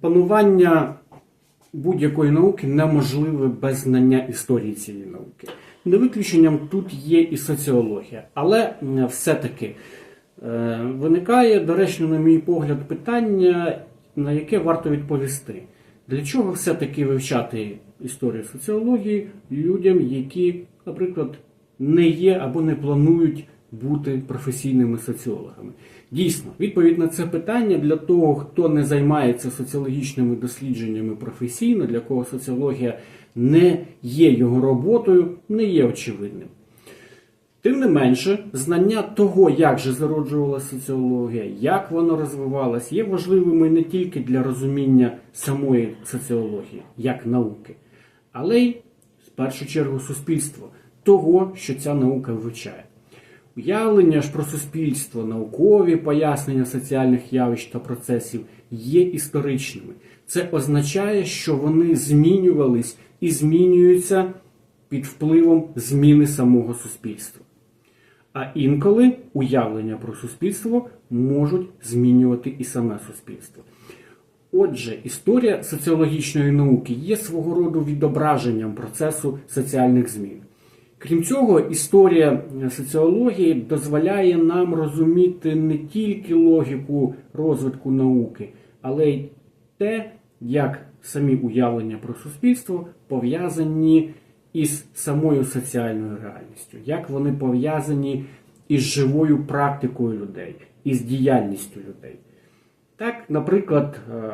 панування будь-якої науки неможливе без знання історії цієї науки. Не виключенням тут є і соціологія, але все-таки е, виникає доречно, на мій погляд, питання, на яке варто відповісти. Для чого все-таки вивчати історію соціології людям, які, наприклад, не є або не планують бути професійними соціологами? Дійсно, відповідь на це питання для того, хто не займається соціологічними дослідженнями професійно, для кого соціологія не є його роботою, не є очевидним. Тим не менше, знання того, як же зароджувалася соціологія, як вона розвивалась, є важливими не тільки для розуміння самої соціології, як науки, але й в першу чергу суспільства, того, що ця наука вивчає. Уявлення ж про суспільство, наукові пояснення соціальних явищ та процесів є історичними. Це означає, що вони змінювались і змінюються під впливом зміни самого суспільства. А інколи уявлення про суспільство можуть змінювати і саме суспільство. Отже, історія соціологічної науки є свого роду відображенням процесу соціальних змін. Крім цього, історія соціології дозволяє нам розуміти не тільки логіку розвитку науки, але й те, як самі уявлення про суспільство пов'язані із самою соціальною реальністю, як вони пов'язані із живою практикою людей, із діяльністю людей. Так, наприклад, е,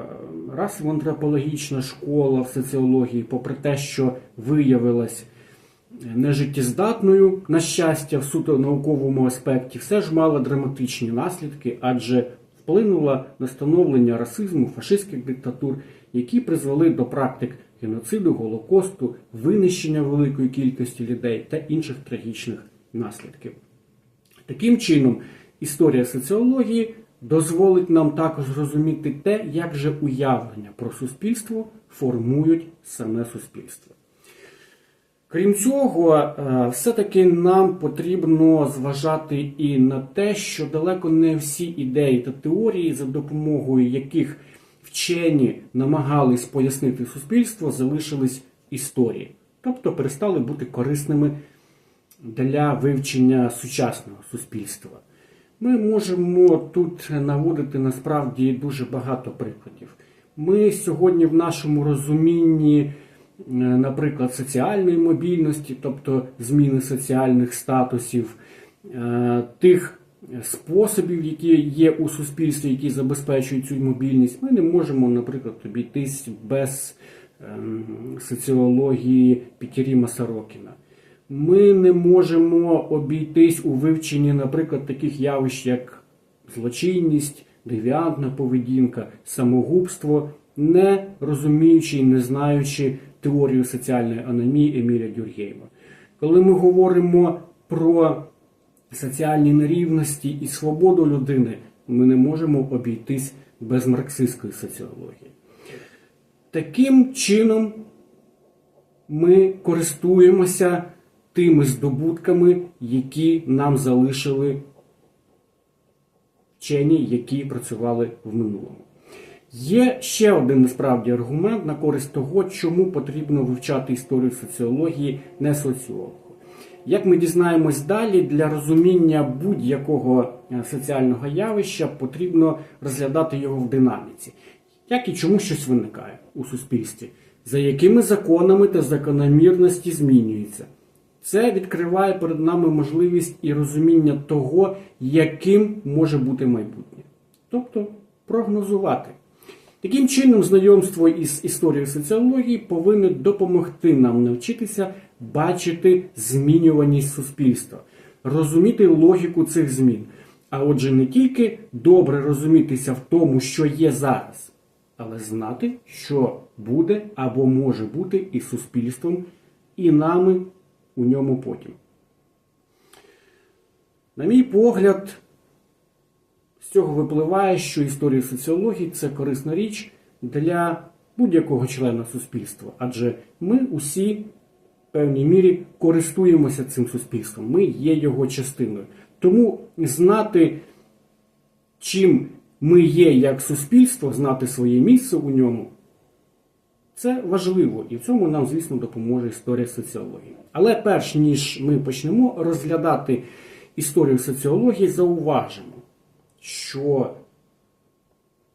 расово-антропологічна школа в соціології, попри те, що виявилась нежиттєздатною, на щастя, в суто науковому аспекті, все ж мала драматичні наслідки, адже вплинула на становлення расизму, фашистських диктатур, які призвели до практик геноциду, голокосту, винищення великої кількості людей та інших трагічних наслідків. Таким чином, історія соціології дозволить нам також зрозуміти те, як же уявлення про суспільство формують саме суспільство. Крім цього, е, все-таки нам потрібно зважати і на те, що далеко не всі ідеї та теорії, за допомогою яких вчені намагались пояснити суспільство, залишились історії, тобто перестали бути корисними для вивчення сучасного суспільства. Ми можемо тут наводити насправді дуже багато прикладів. Ми сьогодні в нашому розумінні, наприклад, соціальної мобільності, тобто зміни соціальних статусів, е, тих способів, які є у суспільстві, які забезпечують цю мобільність, ми не можемо, наприклад, обійтись без ем, соціології Пітіріма Сорокіна. Ми не можемо обійтись у вивченні, наприклад, таких явищ, як злочинність, девіантна поведінка, самогубство, не розуміючи і не знаючи теорію соціальної аномії Еміля Дюргейма. Коли ми говоримо про соціальні нерівності і свободу людини, ми не можемо обійтись без марксистської соціології. Таким чином ми користуємося тими здобутками, які нам залишили вчені, які працювали в минулому. Є ще один насправді аргумент на користь того, чому потрібно вивчати історію соціології не соціологу. Як ми дізнаємось далі, для розуміння будь-якого е, соціального явища потрібно розглядати його в динаміці, як і чому щось виникає у суспільстві, за якими законами та закономірності змінюється. Це відкриває перед нами можливість і розуміння того, яким може бути майбутнє. Тобто прогнозувати. Таким чином, знайомство із історією соціології повинно допомогти нам навчитися бачити змінюваність суспільства, розуміти логіку цих змін. А отже, не тільки добре розумітися в тому, що є зараз, але знати, що буде або може бути і суспільством, і нами у ньому потім. На мій погляд, з цього випливає, що історія соціології це корисна річ для будь-якого члена суспільства, адже ми усі в певній мірі користуємося цим суспільством, ми є його частиною. Тому знати, чим ми є як суспільство, знати своє місце у ньому. Це важливо, і в цьому нам, звісно, допоможе історія соціології. Але перш ніж ми почнемо розглядати історію соціології, зауважимо, що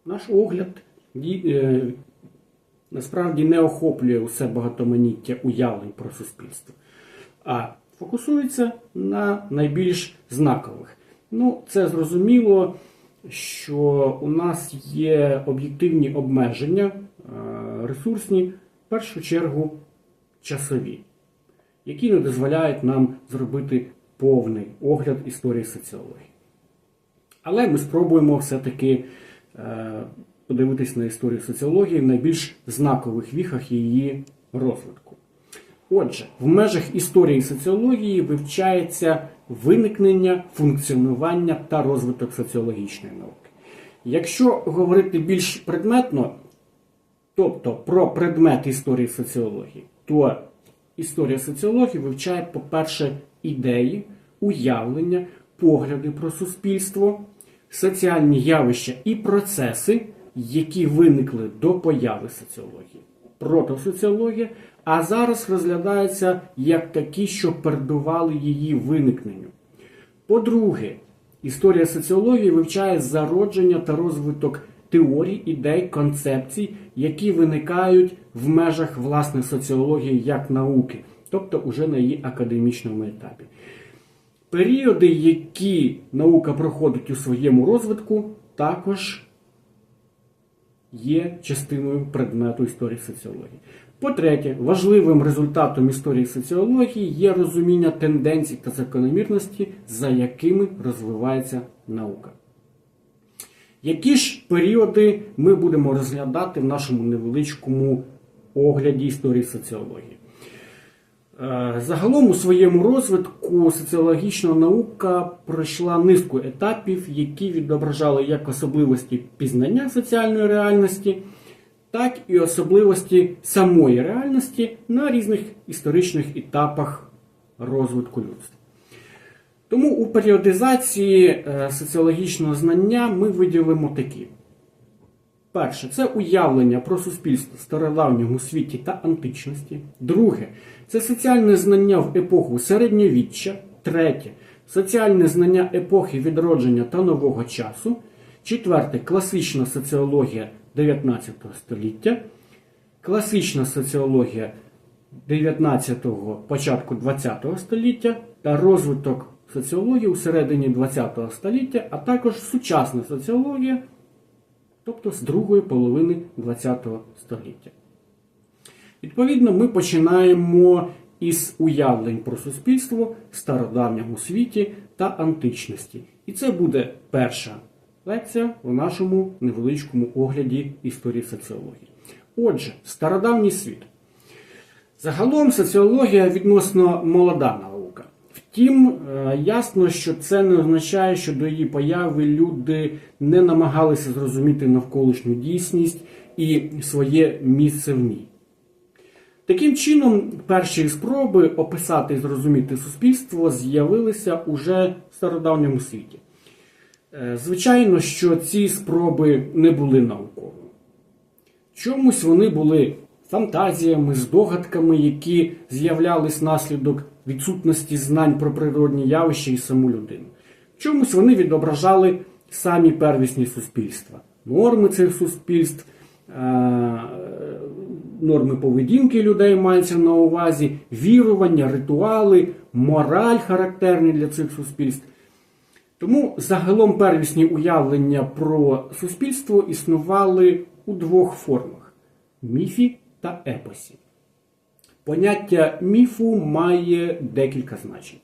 наш огляд е, насправді не охоплює усе багатоманіття уявлень про суспільство, а фокусується на найбільш знакових. Ну, це зрозуміло, що у нас є об'єктивні обмеження, е, ресурсні, в першу чергу часові, які не дозволяють нам зробити повний огляд історії соціології. Але ми спробуємо все-таки е, подивитись на історію соціології в найбільш знакових віхах її розвитку. Отже, в межах історії соціології вивчається виникнення, функціонування та розвиток соціологічної науки. Якщо говорити більш предметно, тобто про предмет історії соціології, то історія соціології вивчає, по-перше, ідеї, уявлення, погляди про суспільство, соціальні явища і процеси, які виникли до появи соціології. Протосоціологія, а зараз розглядається як такі, що передували її виникненню. По-друге, історія соціології вивчає зародження та розвиток теорій, ідей, концепцій, які виникають в межах власне соціології як науки, тобто уже на її академічному етапі. Періоди, які наука проходить у своєму розвитку, також є частиною предмету історії соціології. По-третє, важливим результатом історії соціології є розуміння тенденцій та закономірності, за якими розвивається наука. Які ж періоди ми будемо розглядати в нашому невеличкому огляді історії соціології? Е, Загалом у своєму розвитку соціологічна наука пройшла низку етапів, які відображали як особливості пізнання соціальної реальності, так і особливості самої реальності на різних історичних етапах розвитку людства. Тому у періодизації е, соціологічного знання ми виділимо такі. Перше, це уявлення про суспільство в стародавньому світі та античності. Друге, це соціальне знання в епоху середньовіччя. Третє соціальне знання епохи відродження та нового часу. Четверте класична соціологія 19 століття. Класична соціологія 19-го, початку 20-го століття та розвиток соціології у середині 20-го століття, а також сучасна соціологія тобто з другої половини ХХ століття. Відповідно, ми починаємо із уявлень про суспільство в стародавньому світі та античності. І це буде перша лекція в нашому невеличкому огляді історії соціології. Отже, стародавній світ. Загалом соціологія відносно молода наука. Втім, е, ясно, що це не означає, що до її появи люди не намагалися зрозуміти навколишню дійсність і своє місце в ній. Таким чином, перші спроби описати і зрозуміти суспільство з'явилися уже в стародавньому світі. Е, Звичайно, що ці спроби не були науковими. Чомусь вони були фантазіями, здогадками, які з'являлись внаслідок відсутності знань про природні явища і саму людину. Чомусь вони відображали самі первісні суспільства, норми цих суспільств, е, норми поведінки людей мається на увазі, вірування, ритуали, мораль характерні для цих суспільств. Тому загалом первісні уявлення про суспільство існували у двох формах міфі та епосі. Поняття міфу має декілька значень.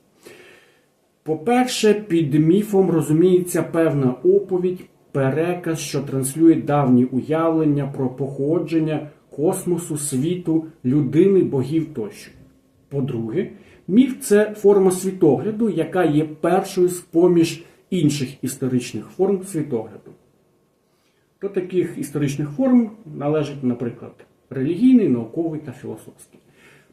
По-перше, під міфом розуміється певна оповідь, переказ, що транслює давні уявлення про походження космосу, світу, людини, богів тощо. По-друге, міф це форма світогляду, яка є першою з поміж інших історичних форм світогляду. До таких історичних форм належить, наприклад, релігійний, науковий та філософський.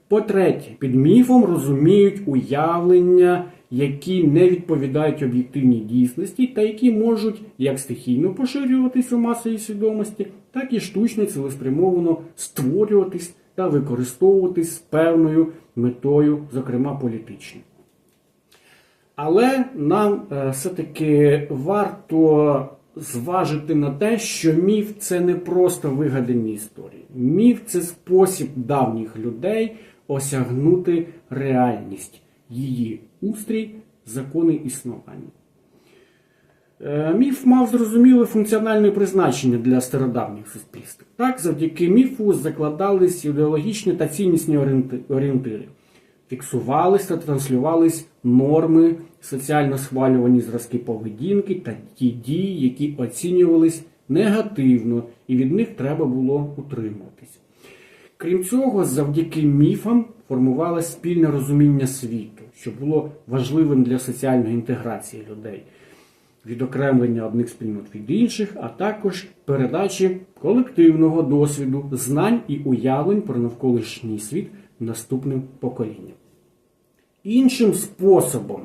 По-третє, під міфом розуміють уявлення, які не відповідають об'єктивній дійсності та які можуть як стихійно поширюватись у масовій свідомості, так і штучно цілеспрямовано створюватись та використовуватись з певною метою, зокрема політичною. Але нам е, все-таки варто зважити на те, що міф це не просто вигадані історії. Міф це спосіб давніх людей осягнути реальність, її устрій, закони існування. Е, Міф мав зрозуміле функціональне призначення для стародавніх суспільств. Так, завдяки міфу закладались ідеологічні та ціннісні орієнтири. Фіксувались та транслювались норми, соціально схвалювані зразки поведінки та ті дії, які оцінювались негативно, і від них треба було утримуватись. Крім цього, завдяки міфам формувалось спільне розуміння світу, що було важливим для соціальної інтеграції людей, відокремлення одних спільнот від інших, а також передачі колективного досвіду, знань і уявлень про навколишній світ наступним поколінням. Іншим способом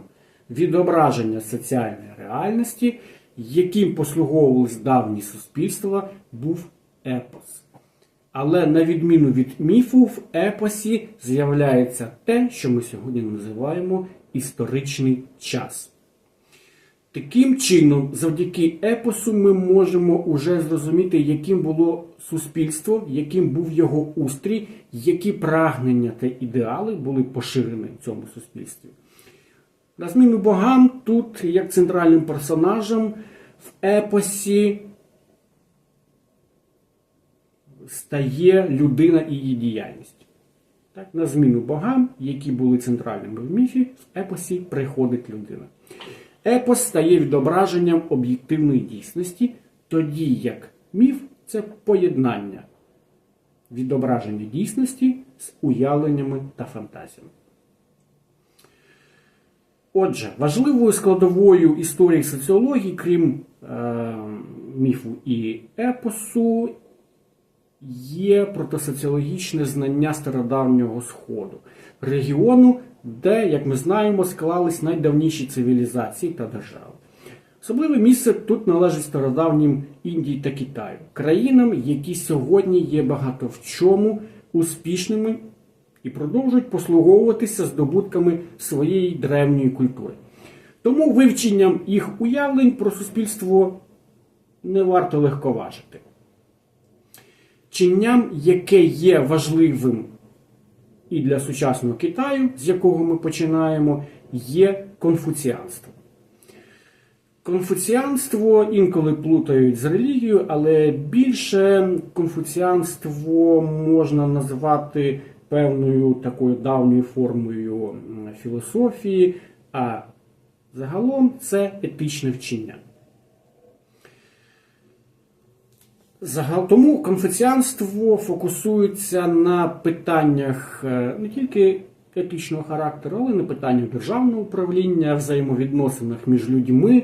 відображення соціальної реальності, яким послуговувались давні суспільства, був епос. Але на відміну від міфу, в епосі з'являється те, що ми сьогодні називаємо історичний час. Таким чином, завдяки епосу, ми можемо уже зрозуміти, яким було суспільство, яким був його устрій, які прагнення та ідеали були поширені в цьому суспільстві. На зміну богам, тут, як центральним персонажем, в епосі стає людина і її діяльність. Так, на зміну богам, які були центральними в міфі, в епосі приходить людина. Епос стає відображенням об'єктивної дійсності, тоді як міф це поєднання відображення дійсності з уявленнями та фантазіями. Отже, важливою складовою історії соціології, крім е, міфу і епосу, є протосоціологічне знання стародавнього Сходу, регіону, де, як ми знаємо, склались найдавніші цивілізації та держави. Особливе місце тут належить стародавнім Індії та Китаю, країнам, які сьогодні є багато в чому успішними і продовжують послуговуватися здобутками своєї древньої культури. Тому вивченням їх уявлень про суспільство не варто легковажити. Чинням, яке є важливим і для сучасного Китаю, з якого ми починаємо, є конфуціанство. Конфуціанство інколи плутають з релігією, але більше конфуціанство можна назвати певною такою давньою формою філософії, а загалом це етичне вчення. Тому конфуціанство фокусується на питаннях е, не тільки етичного характеру, але й на питаннях державного управління, взаємовідносинах між людьми,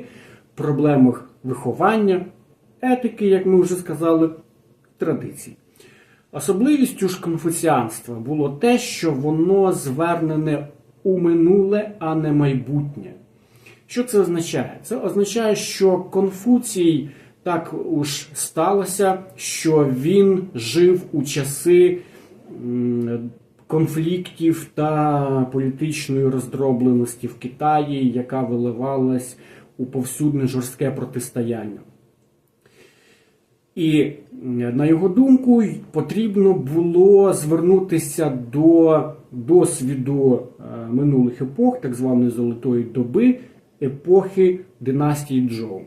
проблемах виховання, етики, як ми вже сказали, традицій. Особливістю ж конфуціанства було те, що воно звернене у минуле, а не майбутнє. Що це означає? Це означає, що Конфуцій так уж сталося, що він жив у часи конфліктів та політичної роздробленості в Китаї, яка виливалась у повсюдне жорстке протистояння. І на його думку, потрібно було звернутися до досвіду е, минулих епох, так званої золотої доби, епохи династії Джоу.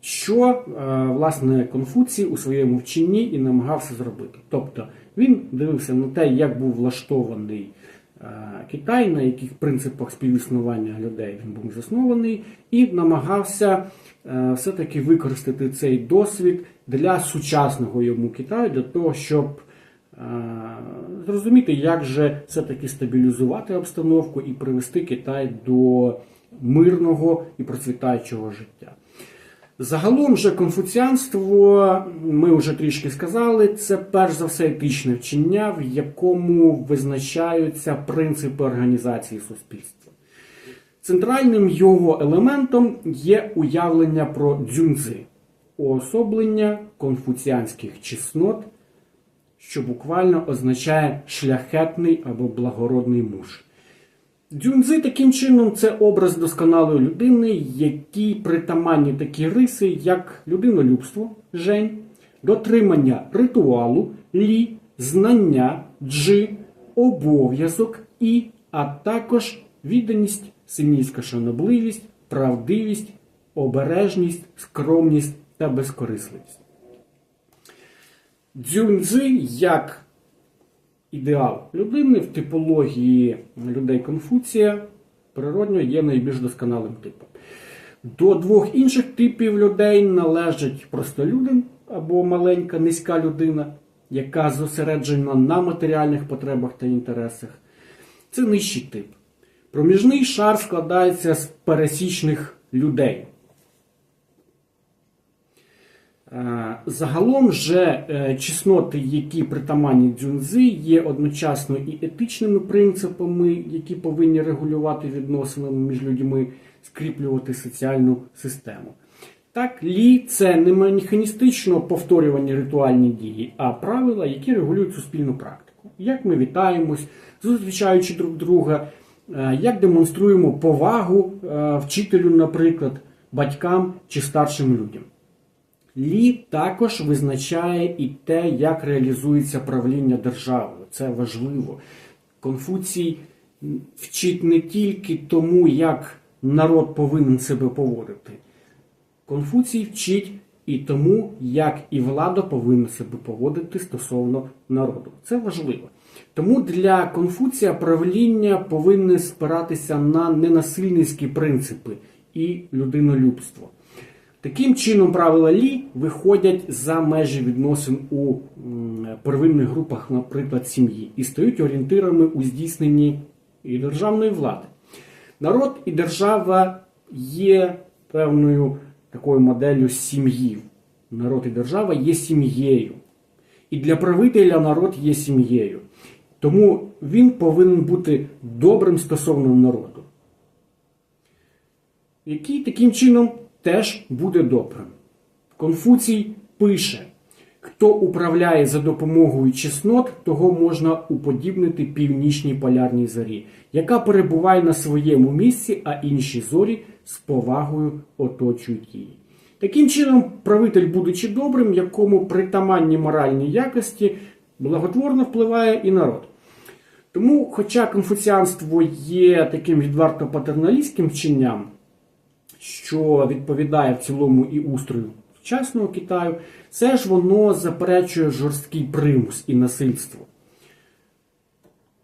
Що е, власне Конфуцій у своєму вченні і намагався зробити. Тобто він дивився на те, як був влаштований е, Китай, на яких принципах співіснування людей він був заснований, і намагався е, все-таки використати цей досвід для сучасного йому Китаю, для того, щоб зрозуміти, як же все-таки стабілізувати обстановку і привести Китай до мирного і процвітаючого життя. Загалом же конфуціанство, ми вже трішки сказали, це перш за все етичне вчення, в якому визначаються принципи організації суспільства. Центральним його елементом є уявлення про дзюнзи, уособлення конфуціанських чеснот, що буквально означає шляхетний або благородний муж. Дзюнзи таким чином це образ досконалої людини, якій притаманні такі риси, як людинолюбство, жень, дотримання ритуалу, лі, знання, джи, обов'язок і, а також відданість, сильніська шанобливість, правдивість, обережність, скромність та безкорисливість. Дзюнзи як ідеал людини в типології людей Конфуція природньо є найбільш досконалим типом. До двох інших типів людей належать простолюдин або маленька низька людина, яка зосереджена на матеріальних потребах та інтересах. Це нижчий тип. Проміжний шар складається з пересічних людей. Е, Загалом же е, чесноти, які притаманні дзюнзи, є одночасно і етичними принципами, які повинні регулювати відносини між людьми, скріплювати соціальну систему. Так, лі це не механістично повторювані ритуальні дії, а правила, які регулюють суспільну практику. Як ми вітаємось, зустрічаючи друг друга, е, як демонструємо повагу е, вчителю, наприклад, батькам чи старшим людям. Лі також визначає і те, як реалізується правління державою. Це важливо. Конфуцій вчить не тільки тому, як народ повинен себе поводити. Конфуцій вчить і тому, як і влада повинна себе поводити стосовно народу. Це важливо. Тому для Конфуція правління повинне спиратися на ненасильницькі принципи і людинолюбство. Таким чином, правила Лі виходять за межі відносин у первинних групах, наприклад, сім'ї, і стають орієнтирами у здійсненні і державної влади. Народ і держава є певною такою моделлю сім'ї. Народ і держава є сім'єю. І для правителя народ є сім'єю. Тому він повинен бути добрим стосовно народу. Який таким чином теж буде добрим. Конфуцій пише: хто управляє за допомогою чеснот, того можна уподібнити північній полярній зорі, яка перебуває на своєму місці, а інші зорі з повагою оточують її. Таким чином, правитель, будучи добрим, якому притаманні моральні якості, благотворно впливає і народ. Тому, хоча конфуціанство є таким відверто патерналістським вченням, що відповідає в цілому і устрою вчасного Китаю, все ж воно заперечує жорсткий примус і насильство.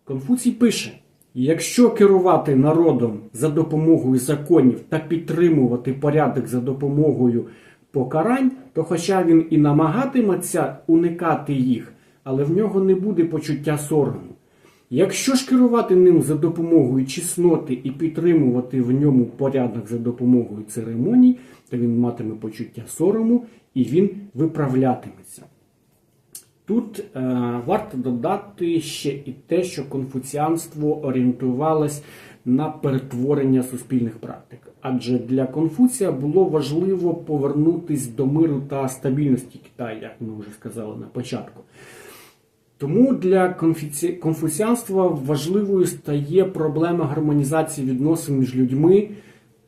Конфуцій пише: якщо керувати народом за допомогою законів та підтримувати порядок за допомогою покарань, то хоча він і намагатиметься уникати їх, але в нього не буде почуття сорому. Якщо ж керувати ним за допомогою чесноти і підтримувати в ньому порядок за допомогою церемоній, то він матиме почуття сорому і він виправлятиметься. Тут е, варто додати ще і те, що конфуціанство орієнтувалось на перетворення суспільних практик. Адже для Конфуція було важливо повернутись до миру та стабільності Китаю, як ми вже сказали на початку. Тому для конфуці... конфуціанства важливою стає проблема гармонізації відносин між людьми,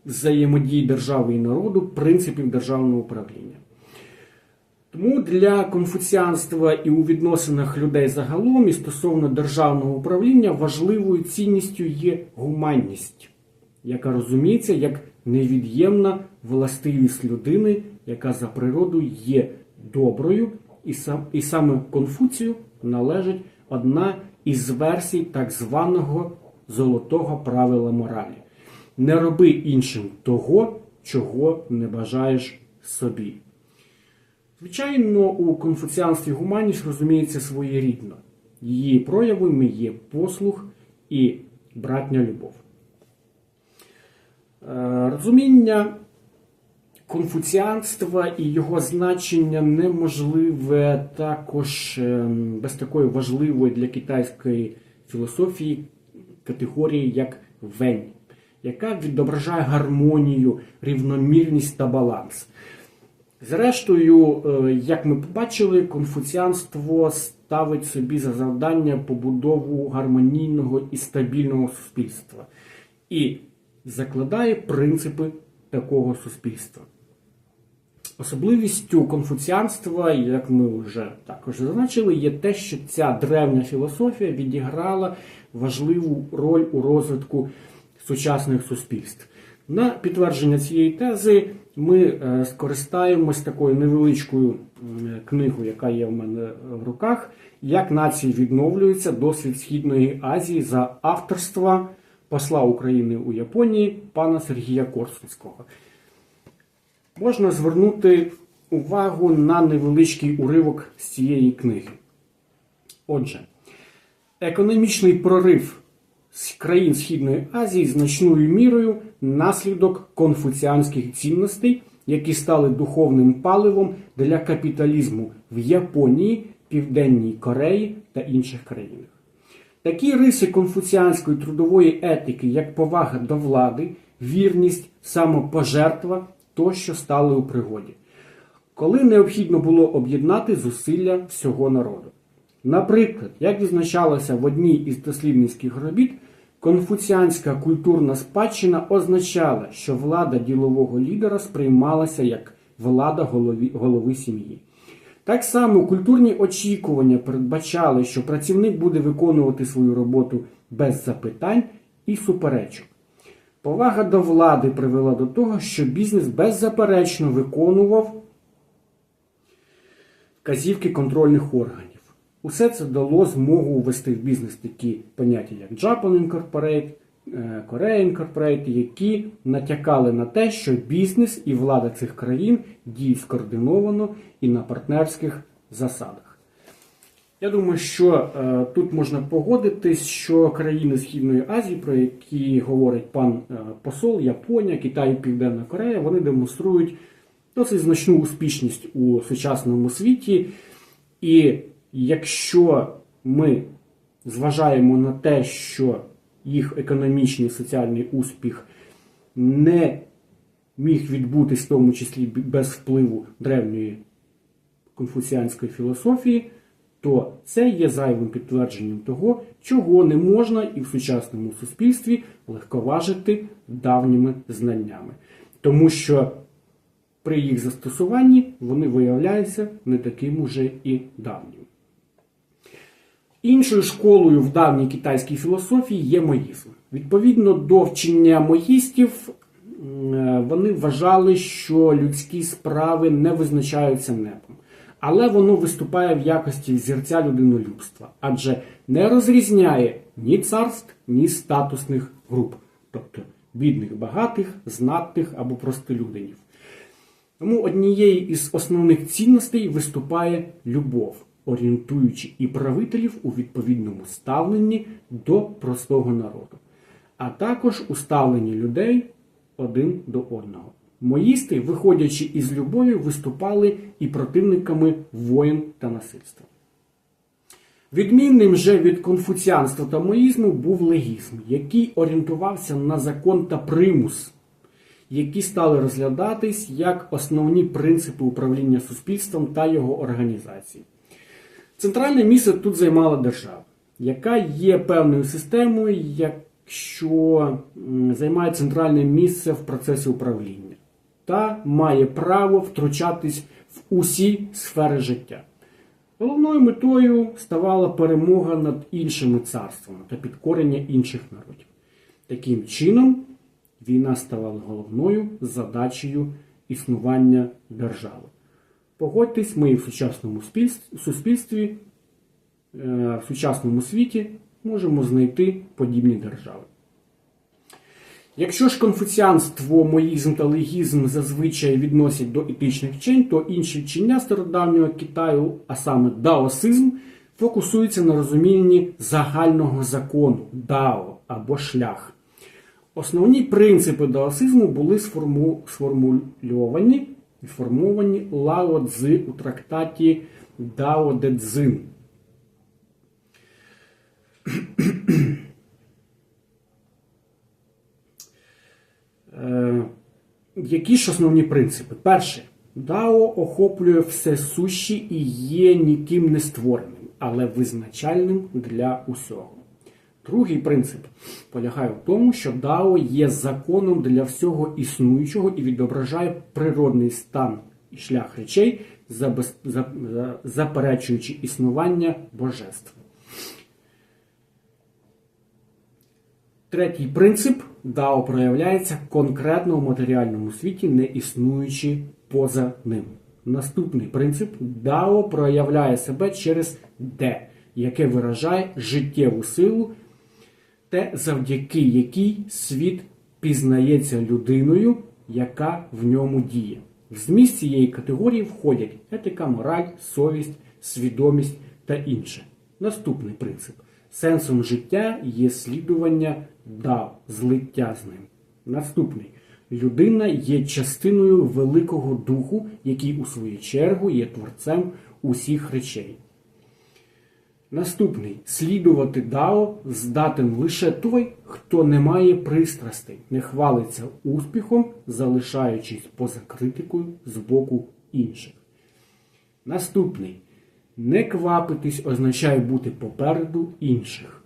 взаємодії держави і народу, принципів державного управління. Тому для конфуціанства і у відносинах людей загалом і стосовно державного управління важливою цінністю є гуманність, яка розуміється як невід'ємна властивість людини, яка за природою є доброю, і саме Конфуцію належить одна із версій так званого золотого правила моралі. Не роби іншим того, чого не бажаєш собі. Звичайно, у конфуціанстві гуманність розуміється своєрідно. Її проявами є послух і братня любов. Е, розуміння конфуціанства і його значення неможливе також ем, без такої важливої для китайської філософії категорії, як вень, яка відображає гармонію, рівномірність та баланс. Зрештою, е, як ми побачили, конфуціанство ставить собі за завдання побудову гармонійного і стабільного суспільства і закладає принципи такого суспільства. Особливістю конфуціанства, як ми вже також зазначили, є те, що ця древня філософія відіграла важливу роль у розвитку сучасних суспільств. На підтвердження цієї тези ми е, скористаємось такою невеличкою книгою, яка є в мене в руках, як нації відновлюються досвід Східної Азії за авторства посла України у Японії пана Сергія Корсунського. Можна звернути увагу на невеличкий уривок з цієї книги. Отже, економічний прорив з країн Східної Азії значною мірою наслідок конфуціанських цінностей, які стали духовним паливом для капіталізму в Японії, Південній Кореї та інших країнах. Такі риси конфуціанської трудової етики, як повага до влади, вірність, самопожертва тощо стали у пригоді, коли необхідно було об'єднати зусилля всього народу. Наприклад, як відзначалося в одній із дослідницьких робіт, конфуціанська культурна спадщина означала, що влада ділового лідера сприймалася як влада голові, голови сім'ї. Так само культурні очікування передбачали, що працівник буде виконувати свою роботу без запитань і суперечок. Повага до влади привела до того, що бізнес беззаперечно виконував вказівки контрольних органів. Усе це дало змогу ввести в бізнес такі поняття, як Japan Incorporate, е, Korea Incorporate, які натякали на те, що бізнес і влада цих країн діють скоординовано і на партнерських засадах. Я думаю, що е, тут можна погодитись, що країни Східної Азії, про які говорить пан е, посол, Японія, Китай, Південна Корея, вони демонструють досить значну успішність у сучасному світі. І якщо ми зважаємо на те, що їх економічний і соціальний успіх не міг відбутись, в тому числі без впливу древньої конфуціанської філософії, то це є зайвим підтвердженням того, чого не можна і в сучасному суспільстві легковажити давніми знаннями. Тому що при їх застосуванні вони виявляються не таким уже і давнім. Іншою школою в давній китайській філософії є моїзм. Відповідно до вчення моїстів, вони вважали, що людські справи не визначаються небом, але воно виступає в якості зірця людинолюбства, адже не розрізняє ні царств, ні статусних груп, тобто бідних, багатих, знатних або простолюдинів. Тому однією із основних цінностей виступає любов, орієнтуючи і правителів у відповідному ставленні до простого народу, а також у ставленні людей один до одного. Моїсти, виходячи із любові, виступали і противниками воїн та насильства. Відмінним же від конфуціанства та моїзму був легізм, який орієнтувався на закон та примус, які стали розглядатись як основні принципи управління суспільством та його організації. Центральне місце тут займала держава, яка є певною системою, якщо займає центральне місце в процесі управління та має право втручатись в усі сфери життя. Головною метою ставала перемога над іншими царствами та підкорення інших народів. Таким чином, війна ставала головною задачею існування держави. Погодьтесь, ми в сучасному суспільстві, е, в сучасному світі можемо знайти подібні держави. Якщо ж конфуціанство, моїзм та легізм зазвичай відносять до етичних вчень, то інші вчення стародавнього Китаю, а саме даосизм, фокусується на розумінні загального закону дао або шлях. Основні принципи даосизму були сформу- сформульовані і сформовані Лао Цзи у трактаті Дао Де. Які ж основні принципи? Перше, Дао охоплює все сущі і є ніким не створеним, але визначальним для усього. Другий принцип полягає в тому, що Дао є законом для всього існуючого і відображає природний стан і шлях речей, заперечуючи існування божеств. Третій принцип Дао проявляється конкретно в матеріальному світі, не існуючи поза ним. Наступний принцип Дао проявляє себе через Де, яке виражає життєву силу, те, завдяки якій світ пізнається людиною, яка в ньому діє. В зміст цієї категорії входять етика, мораль, совість, свідомість та інше. Наступний принцип. Сенсом життя є слідування дао, злиття з ним. Наступний. Людина є частиною великого духу, який у свою чергу є творцем усіх речей. Наступний слідувати Дао здатен лише той, хто не має пристрастей, не хвалиться успіхом, залишаючись поза критикою з боку інших. Наступний не квапитись означає бути попереду інших.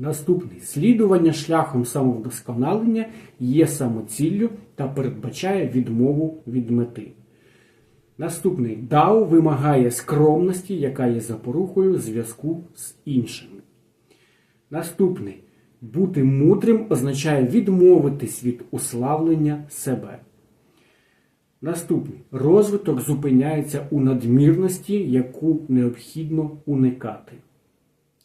Наступний слідування шляхом самовдосконалення є самоціллю та передбачає відмову від мети. Наступний Дао вимагає скромності, яка є запорукою зв'язку з іншими. Наступний бути мудрим означає відмовитись від уславлення себе. Наступний розвиток зупиняється у надмірності, яку необхідно уникати.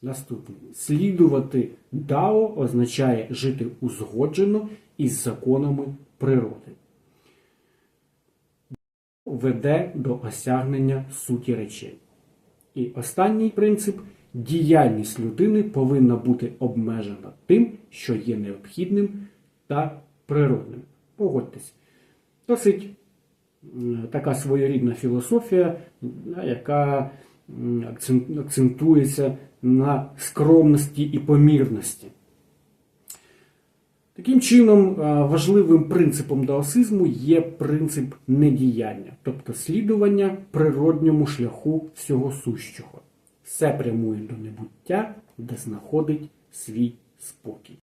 Наступний слідувати Дао означає жити узгоджено із законами природи веде до осягнення суті речей. І останній принцип діяльність людини повинна бути обмежена тим, що є необхідним та природним. Погодьтесь. Досить така своєрідна філософія, яка акцентується на скромності і помірності. Таким чином, е, важливим принципом даосизму є принцип недіяння, тобто слідування природньому шляху всього сущого. Все прямує до небуття, де знаходить свій спокій.